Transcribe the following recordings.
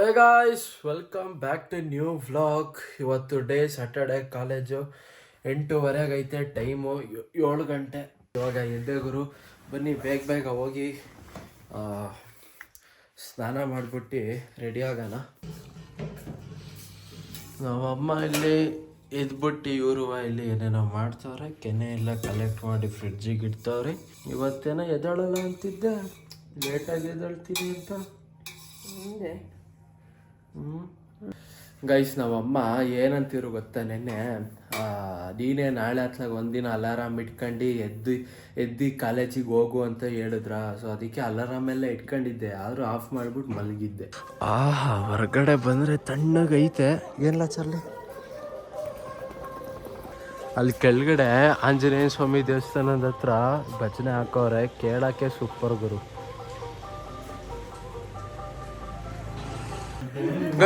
Hey guys welcome back to new vlog ಇವತ್ತು day saturday ಕಾಲೇಜು ಎಂಟೂವರೆಗೆ ಐತೆ ಟೈಮು ಏಳು ಗಂಟೆ. ಇವಾಗ ಎದ್ದೆ ಗುರು, ಬನ್ನಿ, ಬೇಗ ಬೇಗ ಹೋಗಿ ಸ್ನಾನ ಮಾಡಿಬಿಟ್ಟು ರೆಡಿ ಆಗೋಣ. ನಮ್ಮಮ್ಮ ಇಲ್ಲಿ ಎದ್ಬಿಟ್ಟು, ಇವರು ಇಲ್ಲಿ ಏನೇನೋ ಮಾಡ್ತಾವ್ರೆ, ಕೆನೆ ಎಲ್ಲ ಕಲೆಕ್ಟ್ ಮಾಡಿ ಫ್ರಿಡ್ಜಿಗೆ ಇಡ್ತಾವ್ರಿ. ಇವತ್ತೇನೋ ಎದ್ದಾಳಲ್ಲ ಅಂತಿದ್ದೆ. ಲೇಟಾಗಿ ಎದ್ದಾಳ್ತೀನಿ ಅಂತ. ಹಿಂಗೆ ಗೈಸ್ ನಮ್ಮಮ್ಮ ಏನಂತಿರು ಗೊತ್ತಾ ನೆನ್ನೆ? ಆ, ನೀನೇ ನಾಳೆ ಹತ್ಲಾಗ ಒಂದಿನ ಅಲಾರಾಮ್ ಇಟ್ಕೊಂಡು ಎದ್ದು ಎದ್ದು ಕಾಲೇಜಿಗೆ ಹೋಗು ಅಂತ ಹೇಳಿದ್ರ? ಸೊ ಅದಕ್ಕೆ ಅಲಾರಾಮ್ ಎಲ್ಲ ಇಟ್ಕೊಂಡಿದ್ದೆ. ಆದರೂ ಆಫ್ ಮಾಡಿಬಿಟ್ಟು ಮಲಗಿದ್ದೆ. ಆಹಾ ಹೊರಗಡೆ ಬಂದ್ರೆ ತಣ್ಣಗೈತೆ ಏನಿಲ್ಲ ಚರ್ಲಿ? ಅಲ್ಲಿ ಕೆಳಗಡೆ ಆಂಜನೇಯ ಸ್ವಾಮಿ ದೇವಸ್ಥಾನದ ಹತ್ರ ಭಜನೆ ಹಾಕೋರೆ ಕೇಳೋಕ್ಕೆ ಸೂಪರ್ ಗುರು.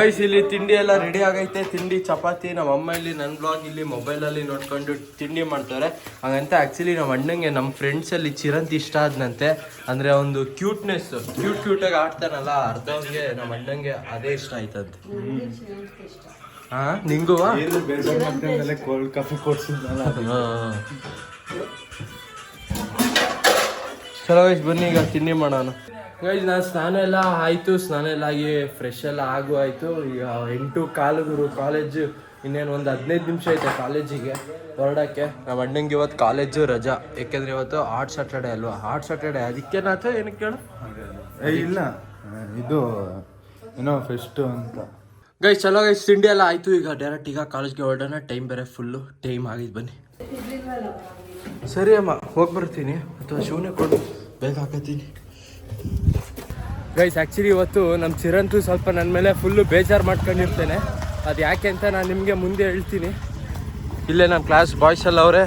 ಗೈಸ್ ಇಲ್ಲಿ ತಿಂಡಿ ಎಲ್ಲ ರೆಡಿ ಆಗೈತೆ. ತಿಂಡಿ ಚಪಾತಿ ನಮ್ಮ ಅಮ್ಮ ಇಲ್ಲಿ ನನ್ನ ಬ್ಲಾಗ್ ಇಲ್ಲಿ ಮೊಬೈಲಲ್ಲಿ ನೋಡ್ಕೊಂಡು ತಿಂಡಿ ಮಾಡ್ತಾರೆ. ಹಾಗಂತ ಆ್ಯಕ್ಚುಲಿ ನಮ್ಮ ಅಣ್ಣಂಗೆ ನಮ್ಮ ಫ್ರೆಂಡ್ಸಲ್ಲಿ ಚಿರಂತ್ ಇಷ್ಟ ಆದ್ನಂತೆ. ಅಂದರೆ ಒಂದು ಕ್ಯೂಟ್ನೆಸ್ ಕ್ಯೂಟ್ ಕ್ಯೂಟಾಗಿ ಆಡ್ತಾನಲ್ಲ ಅರ್ಧವ್ರಿಗೆ ನಮ್ಮ ಅಣ್ಣಂಗೆ ಅದೇ ಇಷ್ಟ ಆಯ್ತಂತೆ. ಹಾ ನಿಂಗೂ? ಕೋಲ್ಡ್ ಕಾಫಿ ಕೊಡ್ಸಿದ್ನಲ್ಲ ಚಲೋ ಗೈಸ್ ಬನ್ನಿ ಈಗ ತಿಂಡಿ ಮಾಡೋಣ. ಗೈಸ್ ನಾನು ಸ್ನಾನ ಎಲ್ಲ ಆಯಿತು. ಸ್ನಾನ ಎಲ್ಲ ಆಗಿ ಫ್ರೆಶ್ ಎಲ್ಲ ಆಗು ಆಯಿತು. ಈಗ ಎಂಟು ಕಾಲುಗುರು ಕಾಲೇಜು ಇನ್ನೇನು ಒಂದು ಹದಿನೈದು ನಿಮಿಷ ಐತೆ ಕಾಲೇಜಿಗೆ ಹೊರಡಕ್ಕೆ. ನಮ್ಮ ಅಣ್ಣಂಗೆ ಇವತ್ತು ಕಾಲೇಜು ರಜಾ. ಯಾಕೆಂದ್ರೆ ಇವತ್ತು ಆರ್ಟ್ ಸ್ಯಾಟರ್ಡೆ ಅಲ್ವಾ? ಆರ್ಟ್ ಅದಕ್ಕೆ ನಾಥ ಏನಕ್ಕೆ ಕೇಳು? ಏ ಇಲ್ಲ. ಇದು ಏನೋ ಫೆಸ್ಟು ಅಂತ. ಗೈಸ್ ಚಲೋ ಗೈಸ್ ತಿಂಡಿ ಎಲ್ಲ ಆಯಿತು. ಈಗ ಡೈರೆಕ್ಟ್ ಈಗ ಕಾಲೇಜ್ಗೆ ಹೊರಡೋಣ. ಟೈಮ್ ಬೇರೆ ಫುಲ್ಲು ಟೈಮ್ ಆಗಿದ್ದು ಬನ್ನಿ. ಸರಿ ಅಮ್ಮ ಹೋಗಿ ಬರ್ತೀನಿ. ಅಥವಾ ಶಿವನೇ ಕೊಡು. ಬೇಗ ಹಾಕತ್ತೀನಿ. ಗೈಸ್ ಆ್ಯಕ್ಚುಲಿ ಇವತ್ತು ನಮ್ಮ ಚಿರಂತು ಸ್ವಲ್ಪ ನನ್ನ ಮೇಲೆ ಫುಲ್ಲು ಬೇಜಾರು ಮಾಡ್ಕೊಂಡಿರ್ತೇನೆ. ಅದು ಯಾಕೆ ಅಂತ ನಾನು ನಿಮಗೆ ಮುಂದೆ ಹೇಳ್ತೀನಿ. ಇಲ್ಲೇ ನಮ್ಮ ಕ್ಲಾಸ್ ಬಾಯ್ಸ್ ಎಲ್ಲ ಅವರೇ.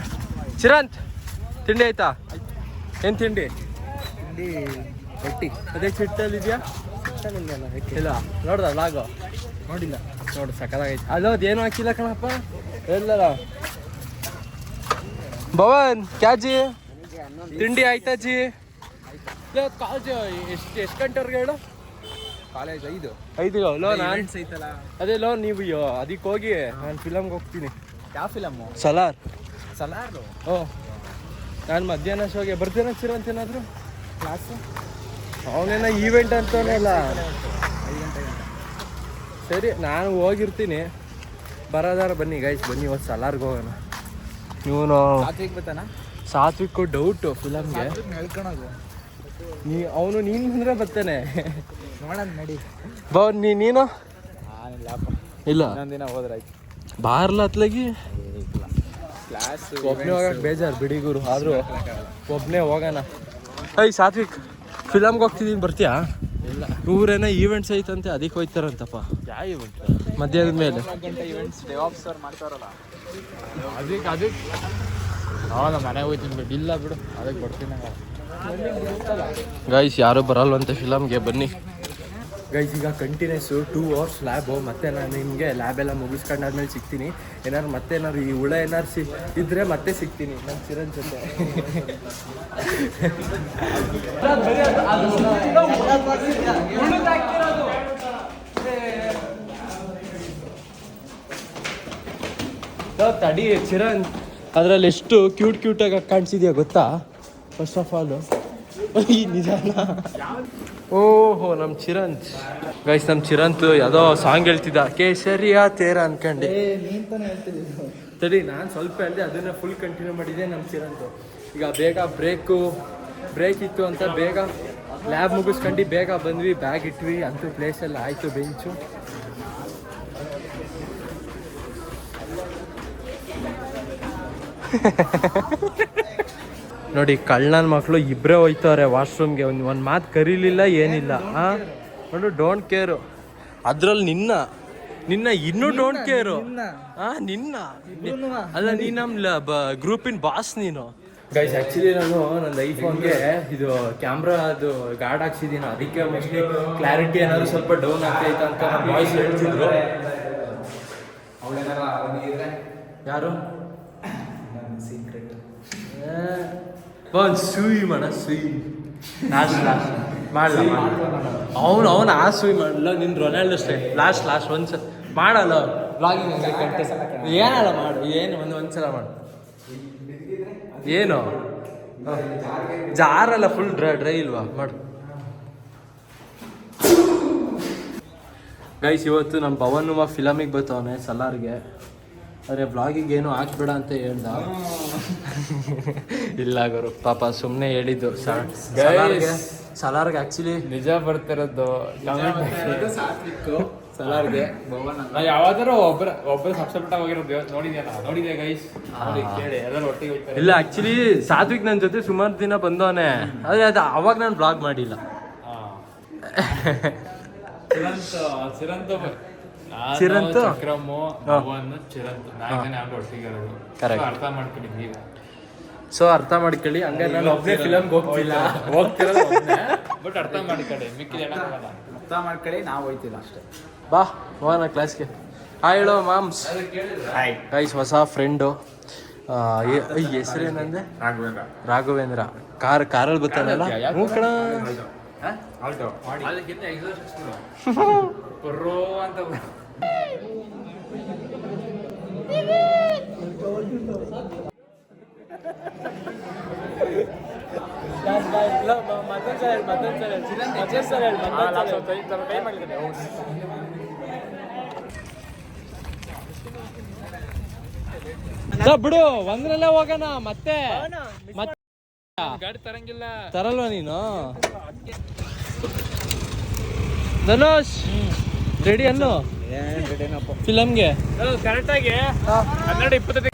ಚಿರಂತ್ ತಿಂಡಿ ಆಯ್ತಾ? ಏನು ತಿಂಡಿ? ತಿಂಡಿ ರೊಟ್ಟಿ. ಅದೇ ಚಿಟ್ಟಲ್ಲಿ ಇದೆಯಾ? ಇಲ್ಲ. ನೋಡ್ದ ಲಾಗ ನೋಡಿಲ್ಲ. ನೋಡು ಸಕಲಾಗೈತೆ. ಅಲ್ಲೋ ಅದೇನು ಹಾಕಿಲ್ಲ ಕಣಪ್ಪ? ಎಲ್ಲಲ್ಲ. ಭವನ್ ಕ್ಯಾಜಿ? ತಿಂಡಿ ಆಯ್ತಾ ಜಿ? ಕಾಲೇಜ್ ಎಷ್ಟು ಎಷ್ಟು ಗಂಟೆವರೆಗೆ ಹೇಳು? ಕಾಲೇಜ್ ಐದು. ಐದು ಲೋನ್ ನಾನು ಐತಲ್ಲ. ಅದೇ ಲೋನ್ ನೀವು ಅಯ್ಯೋ ಅದಕ್ಕೆ ಹೋಗಿ ನಾನು ಫಿಲಮ್ಗೆ ಹೋಗ್ತೀನಿ. ಯಾವ ಫಿಲಮ್ಮು ಸಲಾರ್. ಸಲಾರು? ಓ. ನಾನು ಮಧ್ಯಾಹ್ನ ಶೋಗೆ ಬರ್ತೀನಿ ಅಂತ ಏನಾದರೂ? ಕ್ಲಾಸು ಅವನೇನ ಈವೆಂಟ್ ಅಂತವನಲ್ಲ ಇಲ್ಲ ಸರಿ ನಾನು ಹೋಗಿರ್ತೀನಿ. ಬರೋದಾರ ಬನ್ನಿ ಗೈಸ್ ಬನ್ನಿ ಇವತ್ತು ಸಲಾರ್ಗೆ ಹೋಗೋಣ. ನೀವು ಸಾತ್ವಿಕ್ ಬರ್ತಾನ ಸಾತ್ವಿಕ್ಕು ಡೌಟು ಫಿಲಮ್ಗೆ ಹೇಳ್ಕೊಳೋದು. ನೀ ಅವನು ನೀನು ಬಂದ್ರೆ ಬರ್ತಾನೆ. ನೋಡೋಣ ನಡಿ. ಬಾ ನೀ ನೀನು? ಇಲ್ಲ ಇಲ್ಲ. ಇನ್ನೊಂದಿನ ಹೋದ್ರಾಯ್ತು. ಬಾರ್ಲ ಹತ್ಲಾಗಿ ಕ್ಲಾಸ್ ಒಬ್ಬನೇ ಹೋಗಕ್ಕೆ ಬೇಜಾರು ಬಿಡಿ ಗುರು ಆದರೂ ಒಬ್ಬನೇ ಹೋಗೋಣ. ಐ ಸಾತ್ವಿಕ್ ಫಿಲಮ್ಗೆ ಹೋಗ್ತಿದ್ದೀನಿ ಬರ್ತೀಯಾ? ಇಲ್ಲ. ಊರೇನೋ ಈವೆಂಟ್ಸ್ ಐತಂತೆ ಅದಕ್ಕೆ ಹೋಯ್ತಾರಂತಪ್ಪ. ಯಾವ ಈವೆಂಟ್ ಮಧ್ಯಾಹ್ನದ ಮೇಲೆ. ಅದಕ್ಕೆ ಅದಕ್ಕೆ ಹೌದಾ ಮನೆಗೆ ಹೋಯ್ತೀನಿ ಬಿಡು. ಇಲ್ಲ ಬಿಡು ಅದಕ್ಕೆ ಬರ್ತೀನಿ ಗೈಸ್ ಯಾರು ಬರಲ್ವಂತ ಫಿಲಮ್ಗೆ ಬನ್ನಿ. ಗೈಸ್ ಈಗ ಕಂಟಿನ್ಯೂಸು ಟೂ ಅವರ್ಸ್ ಲ್ಯಾಬು ಮತ್ತೆ ನಾನು ನಿಮಗೆ ಲ್ಯಾಬ್ ಎಲ್ಲ ಮುಗಿಸ್ಕೊಂಡಾದ್ಮೇಲೆ ಸಿಗ್ತೀನಿ. ಏನಾದ್ರು ಮತ್ತೆ ಏನಾದ್ರು ಈ ಹುಳ ಏನಾರು ಸಿ ಇದ್ರೆ ಮತ್ತೆ ಸಿಗ್ತೀನಿ ನನ್ನ ಚಿರನ್ ಜೊತೆ. ತಡಿ ಚಿರನ್ ಅದರಲ್ಲಿ ಎಷ್ಟು ಕ್ಯೂಟ್ ಕ್ಯೂಟಾಗಿ ಕಾಣಿಸಿದ್ಯಾ ಗೊತ್ತಾ? ಫಸ್ಟ್ ಆಫ್ ಆಲ್ ನಿಜಾನ ಓಹೋ ನಮ್ಮ ಚಿರಂತ್ ಗೈಸ್ ನಮ್ಮ ಚಿರಂತ್ ಯಾವುದೋ ಸಾಂಗ್ ಹೇಳ್ತಿದ್ದ ಕೇಸರಿಯ ತೇರ ಅನ್ಕಂಡೆ. ಸರಿ ನಾನು ಸ್ವಲ್ಪ ಹೇಳಿದೆ ಅದನ್ನ ಫುಲ್ ಕಂಟಿನ್ಯೂ ಮಾಡಿದೆ ನಮ್ಮ ಚಿರಂತು. ಈಗ ಬೇಗ ಬ್ರೇಕು ಬ್ರೇಕ್ ಇತ್ತು ಅಂತ ಬೇಗ ಲ್ಯಾಬ್ ಮುಗಿಸ್ಕೊಂಡು ಬೇಗ ಬಂದ್ವಿ ಬ್ಯಾಗ್ ಇಟ್ವಿ ಅಂತೂ ಪ್ಲೇಸೆಲ್ಲ ಆಯಿತು ಬೆಂಚು ನೋಡಿ ಕಳ್ಳನ ಮಕ್ಕಳು ಇಬ್ಬರೇ ಹೋಯ್ತವ್ರೆ ವಾಶ್ರೂಮ್ಗೆ. ಒಂದು ಒಂದು ಮಾತು ಕರೀಲಿಲ್ಲ ಏನಿಲ್ಲ. ಹಾಂ ನೋಡು ಡೋಂಟ್ ಕೇರು ಅದ್ರಲ್ಲಿ ನಿನ್ನ. ನಿನ್ನ ಇನ್ನೂ ಡೋಂಟ್ ಕೇರು ಹಾಂ ನಿನ್ನ. ಅಲ್ಲ ನೀ ನಮ್ಮ ಗ್ರೂಪಿನ ಬಾಸ್ ನೀನು. ಗೈಸ್ ಆ್ಯಕ್ಚುಲಿ ನಾನು ನನ್ನ ಐಫೋನ್ಗೆ ಇದು ಕ್ಯಾಮ್ರಾ ಅದು ಗಾರ್ಡ್ ಹಾಕ್ಸಿದ್ದೀನಿ ಅದಕ್ಕೆ ಮೋಸ್ಟ್ಲಿ ಕ್ಲಾರಿಟಿ ಏನಾದ್ರು ಸ್ವಲ್ಪ ಡೌನ್ ಆಗ್ತೈತೆ ಅಂತ ನಮ್ಮ ವಾಯ್ಸ್ ಹೇಳ್ತಿದ್ರು. ಯಾರು? ಸೀಕ್ರೆಟ್ ಒಂದು ಸುಯ್ ಮಾಡ ಸುಯ್. ಲಾಸ್ಟ್ ಲಾಸ್ಟ್ ಮಾಡಲ್ಲ ಅವನು ಅವನು ಆ ಸುಯ್ ಮಾಡಲ್ಲ ನಿನ್ನ ರೊನಾಲ್ಡೋ ಸ್ಟೈಲ್ ಲಾಸ್ಟ್ ಲಾಸ್ಟ್ ಒಂದ್ಸಲ ಮಾಡಲ್ಲ ಬ್ಲಾಗಿಂಗ್ ಹಂಗೆ ಕಂಟೆಸ್ಟ್ ಏನಲ್ಲ ಮಾಡು ಏನು ಒಂದು ಒಂದ್ಸಲ ಮಾಡು. ಏನು? ಜಾರಲ್ಲ ಫುಲ್ ಡ್ರೈ ಡ್ರೈ ಇಲ್ವಾ? ಮಾಡು. ಗೈಸ್ ಇವತ್ತು ನಮ್ಮ ಪವನ್ ಫಿಲಮಿಗೆ ಬರ್ತಾವನೆ ಸಲಾರ್ಗೆ. ಅರೆ ವ್ಲಾಗಿಗೆ ಏನು ಹಾಕ್ಬೇಡ ಅಂತ ಹೇಳ್ದ. ಇಲ್ಲ ಗುರು ಪಾಪ ಸುಮ್ಮನೆ ಹೇಳಿದ್ದು. ಸಲಾರ್ಗೆ ಸಲಾರ್ಗೆ ಆ್ಯಕ್ಚುಲಿ ನಿಜ ಬರ್ತಿರೋದು. ಸಲಾರ್ಗೆ ನಾ ಯಾವಾದರೂ ಒಬ್ಬರ ಒಬ್ಬರ ಸಬ್ಸ್ಕ್ರೈಬ್ ಆಗಿರೋದು ನೋಡಿದ್ಯಾ ನೋಡಿದ್ಯಾ ಗೈಸ್ ನೋಡಿ ಕೇಳಿ ಎಲ್ಲರೂ ಒಟ್ಟಿಗೆ ಇಲ್ಲ ಆ್ಯಕ್ಚುಲಿ ಸಾತ್ವಿಕ್ ನನ್ನ ಜೊತೆ ಸುಮಾರು ದಿನ ಬಂದವನೆ. ಆದರೆ ಅದು ಅವಾಗ ನಾನು ಬ್ಲಾಗ್ ಮಾಡಿಲ್ಲ. ಚಿರಂತ ಚಿರಂತ ಚಿರಂತು? ಚಕ್ರಮ್ಮು ಭವನ್ ಚಿರಂತ್. ನಾಲ್ಕು ಜನ ಯಾರು ಒಟ್ಟಿಗೆ ಇರೋದು Correct. So ಅರ್ಥ ಮಾಡ್ಕೊಂಡಿದ್ವಿ ಈಗ. ಸೊ ಅರ್ಥ ಮಾಡ್ಕೊಳ್ಳಿ. ಹಂಗೆ ನಾನು ಒಬ್ಬನೇ ಫಿಲಮ್ಗೆ ಹೋಗ್ತಿಲ್ಲ. ಹೋಗ್ತಿರೋದು ಬಟ್ ಅರ್ಥ ಮಾಡ್ಕೊಳ್ಳಿ. ಮಿಕ್ಕಿ ಜನ. ಅರ್ಥ ಮಾಡ್ಕೊಳ್ಳಿ ನಾವು ಹೋಯ್ತಿಲ್ಲ ಅಷ್ಟೇ. ಬಾ ಹೋಗೋಣ ಕ್ಲಾಸ್ಗೆ ಹಾಯ್ ಹೇಳೋ ಮಾಮ್ಸ್ ಹಾಯ್ ಗೈಸ್ ಹೊಸ ಫ್ರೆಂಡು ಹೆಸರೇನಂದ್ರೆ ರಾಘವೇಂದ್ರ. ರಾಘವೇಂದ್ರ. ಕಾರ್ ಕಾರಲ್ಲಿ ಬರ್ತಾನಲ್ಲ ಹ್ಞೂ ಕಣ. ಆಲ್ಟೋ. ಅದಕ್ಕಿಂತ exhaust ಬಿಡು. ಪರ್ರೋ ಅಂತ ಬ- ಬಿಡು ಒಂದ್ರಲ್ಲೇ ಹೋಗೋಣ ಮತ್ತೆ. ಮತ್ತೆ ಗಾಡಿ ತರಂಗಿಲ್ಲ. ತರಲ್ವಾ ನೀನು? ಧನುಷ್ ರೆಡಿ ಅನ್ನು? ಫಿಲಮ್ಗೆ? ಕರೆಕ್ಟಾಗಿ. ಹನ್ನೆರಡು ಇಪ್ಪತ್ತೈದು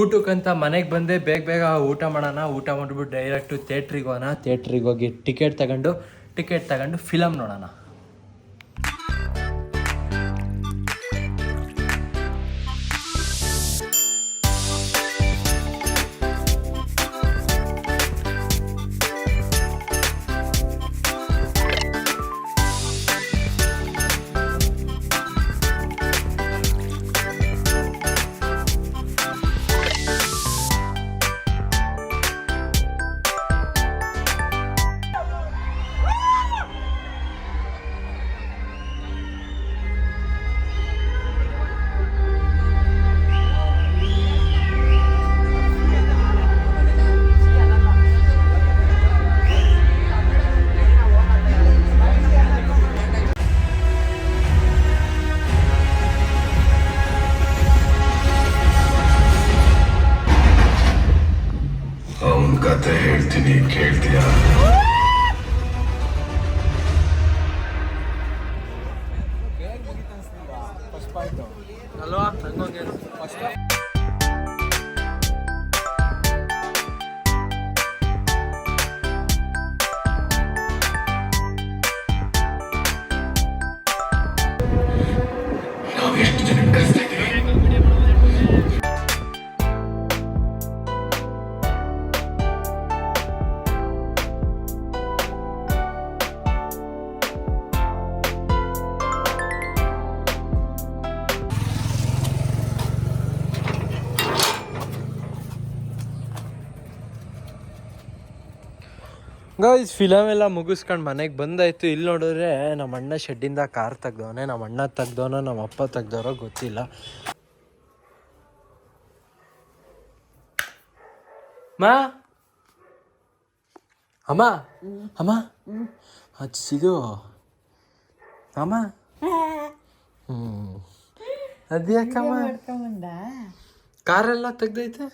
ಊಟಕ್ಕಂತ ಮನೆಗೆ ಬಂದೆ ಬೇಗ ಬೇಗ ಊಟ ಮಾಡೋಣ. ಊಟ ಮಾಡಿಬಿಟ್ಟು ಡೈರೆಕ್ಟು ಥಿಯೇಟ್ರಿಗೆ ಹೋಗೋಣ. ಥಿಯೇಟ್ರಿಗೆ ಹೋಗಿ ಟಿಕೆಟ್ ತಗೊಂಡು ಟಿಕೆಟ್ ತಗೊಂಡು ಫಿಲಮ್ ನೋಡೋಣ. ಅಲ್ವಾ ಹಂಗೋಗೆ ನಾವು ಗೈಸ್ ಫಿಲಮ್ ಎಲ್ಲ ಮುಗಿಸ್ಕೊಂಡು ಮನೆಗೆ ಬಂದಾಯ್ತು. ಇಲ್ಲಿ ನೋಡಿದ್ರೆ ನಮ್ಮ ಅಣ್ಣ ಶೆಡ್ಡಿಂದ ಕಾರ್ ತೆಗ್ದವನೆ ನಮ್ಮ ಅಣ್ಣ ತೆಗ್ದವನ ನಮ್ಮ ಅಪ್ಪ ತೆಗ್ದವರೋ ಗೊತ್ತಿಲ್ಲ. ಮಾ? ಅಮ್ಮ? ಅಮ್ಮ? ಹಚ್ಚಿದು ಅಮ್ಮ? ಹ್ಞೂ ಅದ್ಯಾಕಮ್ಮ ಕಾರೆಲ್ಲ ತೆಗ್ದೈತೆ?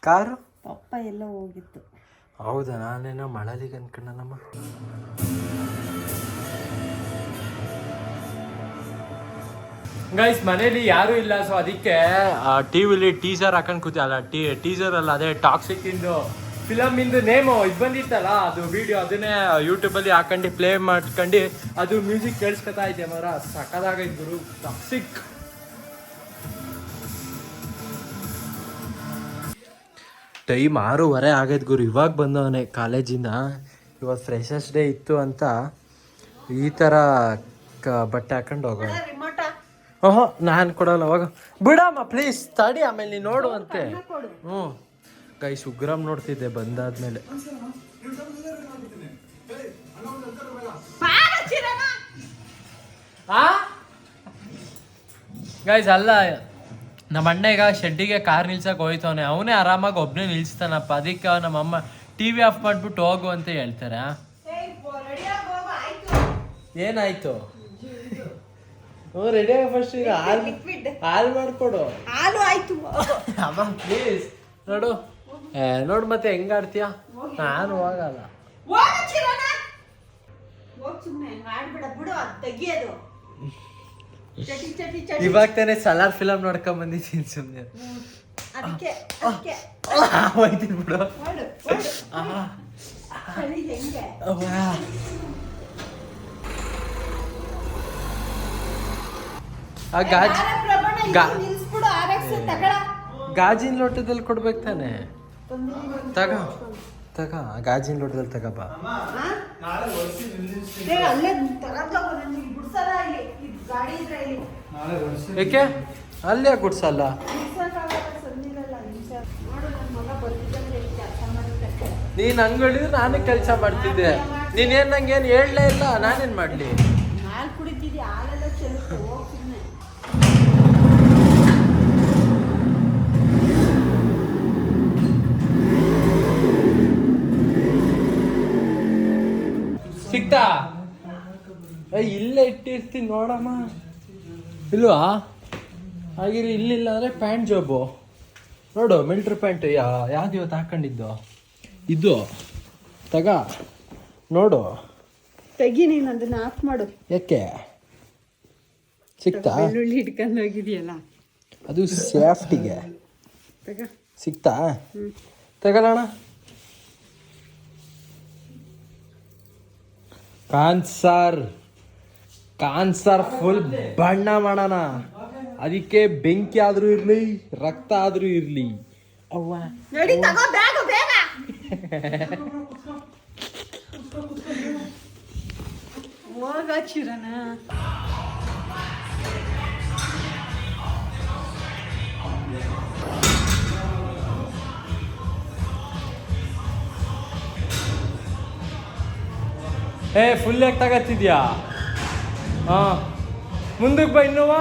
ಕಾರು ಪಪ್ಪ ಎಲ್ಲ ಹೋಗಿತ್ತು. ಹೌದಾ? ನಾನೇನೋ ಮಳಲಿಗೆ ಅನ್ಕೊಂಡನಮ್ಮ. ಗೈಸ್ ಮನೇಲಿ ಯಾರು ಇಲ್ಲ ಸೊ ಅದಕ್ಕೆ ಟಿವಿಲಿ ಟೀಸರ್ ಹಾಕೊಂಡು ಅಲ್ಲ, ಟೀ ಟೀಸರ್ ಅಲ್ಲ, ಅದೇ ಟಾಕ್ಸಿಕ್ ಇಂದು ಫಿಲಮ್ ಇಂದು ನೇಮು. ಇದು ಬಂದಿತ್ತಲ್ಲ, ಅದು ವಿಡಿಯೋ ಅದನ್ನೇ ಯೂಟ್ಯೂಬಲ್ಲಿ ಹಾಕೊಂಡು ಪ್ಲೇ ಮಾಡ್ಕೊಂಡು, ಅದು ಮ್ಯೂಸಿಕ್ ಕೇಳಿಸ್ಕೊತಾ ಇದೆ ಮರ ಸಕ್ಕದಾಗೈತೆ ಗುರು ಟಾಕ್ಸಿಕ್ ಟೈಮ್ ಆರೂವರೆ ಆಗೈತೆ ಗುರು. ಇವಾಗ ಬಂದವನೆ ಕಾಲೇಜಿಂದ ಇವಾಗ ಫ್ರೆಶರ್ಸ್ ಡೇ ಇತ್ತು ಅಂತ ಈ ಥರ ಕ ಬಟ್ಟೆ ಹಾಕೊಂಡು ಹೋಗೋಣ. ಓಹೋ ನಾನು ಕೊಡಲ್ಲ ಅವಾಗ ಬಿಡಮ್ಮ ಪ್ಲೀಸ್ ತಡಿ ಆಮೇಲೆ ನೀನು ನೋಡುವಂತೆ ಹ್ಞೂ ಗೈಸ್ ಉಗ್ರಮ್ ನೋಡ್ತಿದ್ದೆ ಬಂದಾದ್ಮೇಲೆ. ಗೈಸ್ ಅಲ್ಲ. ನಮ್ಮ ಅಣ್ಣ ಈಗ ಶೆಡ್ಡಿಗೆ ಕಾರ್ ನಿಲ್ಸಕ್ ಹೋಯ್ತವನೆ ಅವನೇ ಆರಾಮಾಗಿ ಒಬ್ಬನೇ ನಿಲ್ಸ್ತಾನಪ್ಪ. ಅದಕ್ಕೆ ನಮ್ಮ ಅಮ್ಮ ಟಿ ವಿ ಆಫ್ ಮಾಡ್ಬಿಟ್ಟು ಹೋಗು ಅಂತ ಹೇಳ್ತಾರೆ? ಏನಾಯ್ತು? ಹ್ಞೂ ರೆಡಿ ಆಗ ಫಸ್ಟ್ ಈಗ ಹಾಲ್ ಹಾಲ್ ಮಾಡ್ಕೊಡು. ಹಾಲು ಆಯ್ತು. ಅಮ್ಮ ಪ್ಲೀಸ್ ನೋಡು. ಏ ನೋಡು ಮತ್ತೆ ಹೆಂಗಾಡ್ತೀಯ ನಾನು ಹೋಗಲ್ಲ. ಹೋಗು ಹೋಗ್ ಮಾಡ್ಬೇಡ ಬಿಡು ಅದು ತೆಗಿಯೋದು. ಇವಾಗ ತಾನೇ ಸಲಾರ್ ಫಿಲಮ್ ನೋಡ್ಕೊಂಡ್ ಬಂದಿದ್ದೀನಿ ಸುಮ್ಮನೆ ಹೋಯ್ತೀನಿ ಬಿಡು. ಆ ಗಾಜ್ ಗಾಜಿನ ಲೋಟದಲ್ಲಿ ಕೊಡ್ಬೇಕು ತಾನೆ? ತಗ ತಗ ಗಾಜಿನ ಲೋಟದಲ್ಲಿ ತಗಬ ಏಕೆ? ಅಲ್ಲೇ ಗುಡ್ಸಲ್ಲ? ನೀನ್ ಹಂಗ್ ಹೇಳಿದ್ರೆ ನಾನು ಕೆಲಸ ಮಾಡ್ತಿದ್ದೆ. ನೀನೇನ್ ನಂಗೆ ಏನು ಹೇಳಲೇ ಇಲ್ಲ ನಾನೇನ್ ಮಾಡ್ಲಿ ಹಾಲು ಕುಡಿತಿದ್ದಿ ಹಾಲೆಲ್ಲ ಚೆಲ್ತು ಹೋಗ್ ಸುಮ್ಮನೆ ಸಿಕ್ತಾ ಏ, ಇಟ್ಟಿರ್ತೀನಿ ನೋಡಮ್ಮ. ಇಲ್ವಾ? ಹಾಗಿರಿ ಇಲ್ಲಿಲ್ಲ ಅಂದರೆ ಪ್ಯಾಂಟ್ ಜಾಬು ನೋಡು ಮಿಲ್ಟ್ರಿ ಪ್ಯಾಂಟ್ ಯಾ ಯಾವ್ದು ಇವತ್ತು ಹಾಕೊಂಡಿದ್ದು? ಇದು? ತಗ. ನೋಡು. ತೆಗಿ ನೀನು ಅದನ್ನ ಆಫ್ ಮಾಡು. ಯಾಕೆ? ಸಿಕ್ತಾ? ಬೆಳ್ಳುಳ್ಳಿ ಹಿಡ್ಕೊಂಡು ಹೋಗಿದೆಯಲ್ಲ. ಅದು ಸೇಫ್ಟಿಗೆ ತಗ. ಸಿಕ್ತಾ? ತಗೊಳ್ಳೋಣ ಕಾನ್ಸರ್. ಕಾನ್ಸರ್ ಫುಲ್ ಬಣ್ಣ ಮಾಡೋಣ. ಅದಕ್ಕೆ ಬೆಂಕಿ ಆದರೂ ಇರ್ಲಿ ರಕ್ತ ಆದರೂ ಇರ್ಲಿ. ಅವ್ವ. ನಡಿ ತಗೋ ಬ್ಯಾಗ್ ಬೇಗ. ಹೋಗ ಏ ಫುಲ್ ಯಾಕೆ ತಗತ್ತಿದ್ಯಾ ಹಾಂ ಮುಂದಕ್ಕೆ ಬಾ ಇನ್ನೂವ